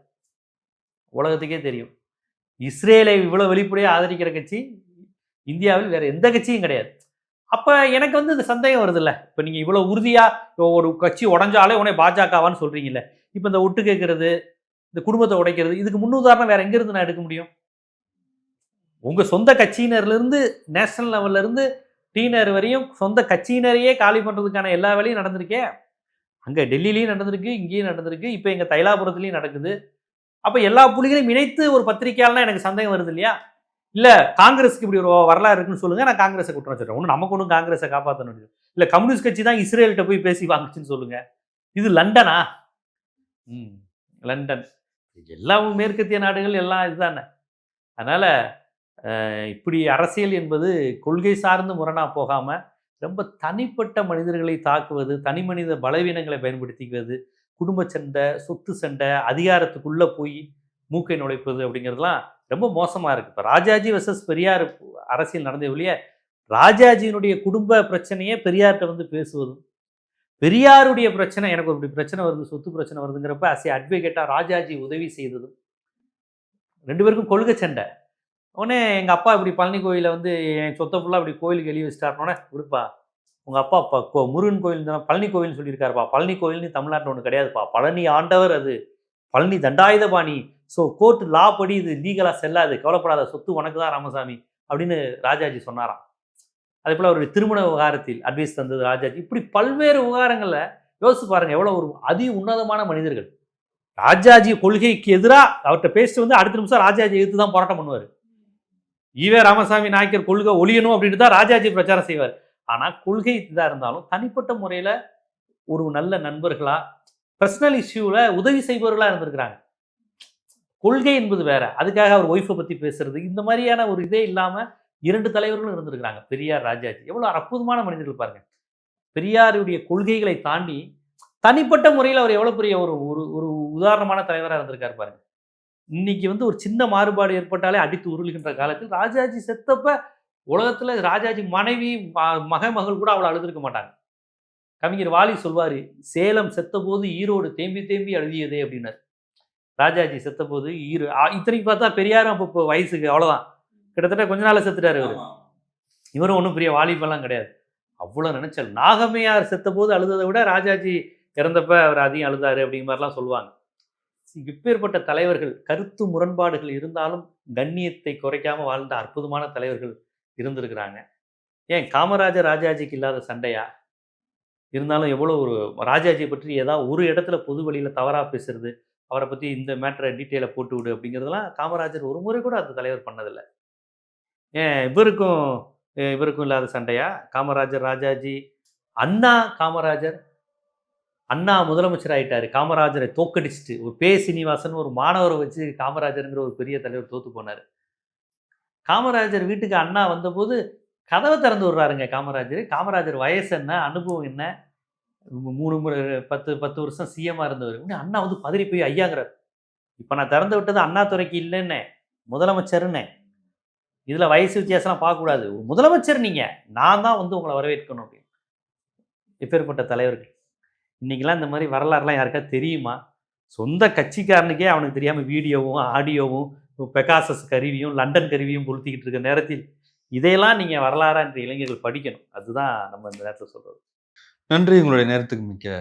Speaker 1: உலகத்துக்கே தெரியும். இஸ்ரேலை இவ்வளோ வெளிப்படையாக ஆதரிக்கிற கட்சி இந்தியாவில் வேறு எந்த கட்சியும் கிடையாது. அப்போ எனக்கு வந்து இந்த சந்தேகம் வருதுல்ல? இப்போ நீங்கள் இவ்வளோ உறுதியாக ஒரு கட்சி உடஞ்சாலே உடனே பாஜகவான்னு சொல்கிறீங்கல்ல இப்போ இந்த ஒட்டு கேட்கறது இந்த குடும்பத்தை உடைக்கிறது இதுக்கு முன்னுதாரணம் வேறு எங்கேருந்து நான் எடுக்க முடியும்? உங்கள் சொந்த கட்சியினர்லேருந்து நேஷனல் லெவல்லேருந்து டீனர் வரையும் சொந்த கட்சியினரையே காலி பண்ணுறதுக்கான எல்லா வேலையும் நடந்திருக்கே? அங்கே டெல்லியிலையும் நடந்திருக்கு இங்கேயும் நடந்திருக்கு. இப்போ எங்கள் தைலாபுரத்துலேயும் நடக்குது. அப்போ எல்லா புலிகளையும் இணைத்து ஒரு பத்திரிக்கையாளனா எனக்கு சந்தேகம் வருது இல்லையா? இல்லை காங்கிரஸுக்கு இப்படி ஒரு வரலாறு இருக்குன்னு சொல்லுங்கள் நான் காங்கிரஸை குற்றம் சொல்கிறேன் ஒன்று நமக்கு ஒன்றும் காங்கிரஸை காப்பாற்றணும் இல்லை. கம்யூனிஸ்ட் கட்சி தான் இஸ்ரேல்கிட்ட போய் பேசி வாங்குச்சுன்னு சொல்லுங்கள் இது லண்டனா? ம் லண்டன். எல்லாம் மேற்கத்திய நாடுகள் எல்லாம் இதுதானே. அதனால் இப்படி அரசியல் என்பது கொள்கை சார்ந்து முரணாக போகாமல் ரொம்ப தனிப்பட்ட மனிதர்களை தாக்குவது தனி மனித பலவீனங்களை பயன்படுத்திக்கிறது குடும்ப சண்டை சொத்து சண்டை அதிகாரத்துக்குள்ளே போய் மூக்கை நுழைப்பது அப்படிங்கிறதுலாம் ரொம்ப மோசமாக இருக்குது இப்போ ராஜாஜி வர்சஸ் பெரியார் அரசியல் நடந்த ஒழிய ராஜாஜியினுடைய குடும்ப பிரச்சனையே பெரியார்கிட்ட வந்து பேசுவதும் பெரியாருடைய பிரச்சனை எனக்கு ஒரு பிரச்சனை வருது சொத்து பிரச்சனை வருதுங்கிறப்ப அசி அட்வொகேட்டாக ராஜாஜி உதவி செய்ததும் ரெண்டு பேருக்கும் கொள்கை சண்டை. உடனே எங்கள் அப்பா இப்படி பழனி கோயிலில் வந்து என் சொத்தை ஃபுல்லாக இப்படி கோயிலுக்கு எழுதி வச்சிட்டாருனோடனே விடுப்பா உங்கள் அப்பா ப கோ முருகன் கோயில் தானே பழனி கோயில்னு சொல்லியிருக்காருப்பா. பழனி கோயில்னு தமிழ்நாட்டில் ஒன்று கிடையாதுப்பா. பழனி ஆண்டவர் அது. Palani Thandayuthapani. So court law படி இது லீகலாக செல்லாது. கவலைப்படாத சொத்து உனக்கு தான் ராமசாமி. அப்படின்னு ராஜாஜி சொன்னாராம். அதே போல் அவருடைய திருமண விவகாரத்தில் அட்வைஸ் தந்தது ராஜாஜி. இப்படி பல்வேறு விவகாரங்களில் யோசிச்சு பாருங்கள் எவ்வளோ ஒரு அதி உன்னதமான மனிதர்கள். ராஜாஜி கொள்கைக்கு எதிராக அவர்கிட்ட பேசிட்டு வந்து அடுத்த நிமிஷம் ராஜாஜி எதிர்த்து தான் போராட்டம் பண்ணுவார். ஈவே ராமசாமி நாயக்கர் கொள்கை ஒழியணும் அப்படின்ட்டு தான் ராஜாஜி பிரச்சாரம் செய்வார். ஆனால் கொள்கை இதாக இருந்தாலும் தனிப்பட்ட முறையில் ஒரு நல்ல நண்பர்களா பர்சனல் இஷ்யூவில் உதவி செய்பவர்களாக இருந்திருக்கிறாங்க. கொள்கை என்பது வேற. அதுக்காக அவர் ஒய்ஃபை பற்றி பேசுறது இந்த மாதிரியான ஒரு இதே இல்லாமல் இரண்டு தலைவர்களும் இருந்திருக்கிறாங்க. பெரியார் ராஜாஜி. எவ்வளோ அற்புதமான மனிதர்கள் பாருங்க. பெரியாருடைய கொள்கைகளை தாண்டி தனிப்பட்ட முறையில் அவர் எவ்வளோ பெரிய ஒரு ஒரு ஒரு உதாரணமான தலைவராக இருந்திருக்காரு பாருங்க. இன்னைக்கு வந்து ஒரு சின்ன மாறுபாடு ஏற்பட்டாலே அடித்து உருளுகின்ற காலத்தில் ராஜாஜி செத்தப்ப உலகத்தில் ராஜாஜி மனைவி மக மகள் கூட அவளை அழுதுருக்க மாட்டாங்க. கவிஞர் வாலி சொல்வார் சேலம் செத்தபோது ஈரோடு தேம்பி தேம்பி அழுதியதே அப்படின்னாரு. ராஜாஜி செத்தபோது ஈரோ இத்தனைக்கு பார்த்தா பெரியாரும் அப்போ இப்போ வயசுக்கு அவ்வளோதான் கிட்டத்தட்ட கொஞ்ச நாள்ல செத்துட்டாரு இவர் இவரும் ஒன்றும் பெரிய வாலிபெல்லாம் கிடையாது. அவ்வளோ நினைச்சல் நாகமையார் செத்தபோது அழுததை விட ராஜாஜி இறந்தப்ப அவர் அதிகம் அழுதாரு அப்படிங்கிற மாதிரிலாம் சொல்லுவாங்க. இப்பேற்பட்ட தலைவர்கள் கருத்து முரண்பாடுகள் இருந்தாலும் கண்ணியத்தை குறைக்காம வாழ்ந்த அற்புதமான தலைவர்கள் இருந்திருக்கிறாங்க. ஏன் காமராஜர் ராஜாஜிக்கு இல்லாத சண்டையா? இருந்தாலும் எவ்வளோ ஒரு ராஜாஜியை பற்றி ஏதாவது ஒரு இடத்துல பொது வழியில் தவறாக பேசுறது அவரை பற்றி இந்த மேட்டரை டீட்டெயிலை போட்டு விடு அப்படிங்கிறதெல்லாம் காமராஜர் ஒரு முறை கூட அந்த தலைவர் பண்ணதில்லை. ஏன் இவருக்கும் இவருக்கும் இல்லாத சண்டையா? காமராஜர் ராஜாஜி அண்ணா காமராஜர் அண்ணா முதலமைச்சர் ஆகிட்டார் காமராஜரை தோக்கடிச்சிட்டு. ஒரு பே சீனிவாசன் ஒரு மாணவரை வச்சு காமராஜருங்கிற ஒரு பெரிய தலைவர் தோத்து போனார். காமராஜர் வீட்டுக்கு அண்ணா வந்தபோது கதவை திறந்து விடுறாருங்க காமராஜர். காமராஜர் வயசு என்ன அனுபவம் என்ன? மூணு முறை பத்து பத்து வருஷம் சிஎம்மாக இருந்தவர். உடனே அண்ணா வந்து பதறி போய் ஐயாங்கிறார். இப்போ நான் திறந்து விட்டது அண்ணா துறைக்கு இல்லைன்னே முதலமைச்சர்னே இதில் வயசு வித்தியாசம்லாம் பார்க்கக்கூடாது. முதலமைச்சர் நீங்கள் நான் தான் வந்து உங்களை வரவேற்கணும் அப்படின்னு. எப்பேற்பட்ட தலைவர்கள். இன்றைக்கெல்லாம் இந்த மாதிரி வரலாறுலாம் யாருக்கா தெரியுமா? சொந்த கட்சிக்காரனுக்கே அவனுக்கு தெரியாமல் வீடியோவும் ஆடியோவும் பெகாசஸ் கருவியும் லண்டன் கருவியும் கொளுத்திக்கிட்டு இருக்க நேரத்தில் இதையெல்லாம் நீங்கள் வரலாறா என்ற இளைஞர்கள் படிக்கணும். அதுதான் நம்ம இந்த நேரத்தில் சொல்கிறது
Speaker 2: நன்றி. உங்களுடைய நேரத்துக்கு மிக்க